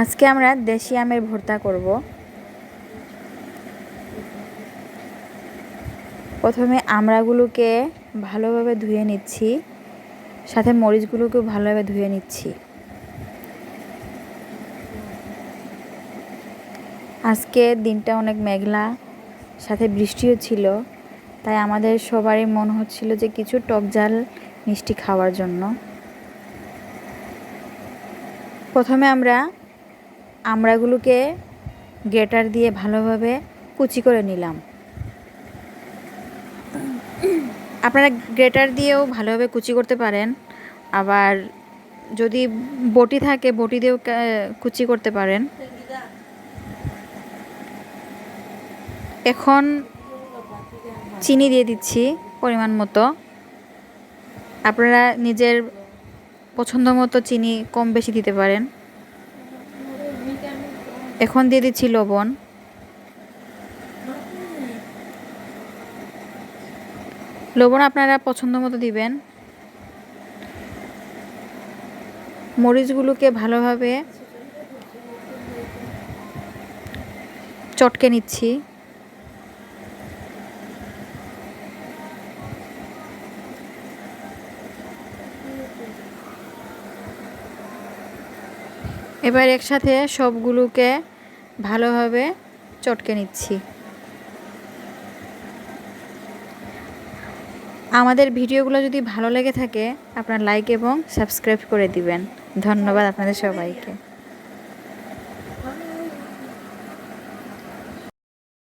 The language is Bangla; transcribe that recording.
আজকে আমরা দেশি আমের ভর্তা করব। প্রথমে আমড়াগুলোকে ভালোভাবে ধুয়ে নিচ্ছি, সাথে মরিচগুলোকেও ভালোভাবে ধুয়ে নিচ্ছি। আজকে দিনটা অনেক মেঘলা, সাথে বৃষ্টিও ছিল, তাই আমাদের সবারই মন হচ্ছিল যে কিছু টক জাল মিষ্টি খাওয়ার জন্য। প্রথমে আমরা আমড়াগুলোকে গ্রেটার দিয়ে ভালোভাবে কুচি করে নিলাম। আপনারা গ্রেটার দিয়েও ভালোভাবে কুচি করতে পারেন। আবার যদি বটি থাকে, বটি দিয়েও কুচি করতে পারেন। এখন চিনি দিয়ে দিচ্ছি পরিমাণ মতো। আপনারা নিজের পছন্দ মতো চিনি কম বেশি দিতে পারেন। এখন দিয়ে দিচ্ছি লবণ। লবণ আপনারা পছন্দ মতো দিবেন। মরিচগুলোকে ভালোভাবে চটকে নিচ্ছি। এবার একসাথে সবগুলোকে ভালোভাবে চটকে নিচ্ছি। আমাদের ভিডিওগুলো যদি ভালো লেগে থাকে, আপনার লাইক এবং সাবস্ক্রাইব করে দিবেন। ধন্যবাদ আপনাদের সবাইকে।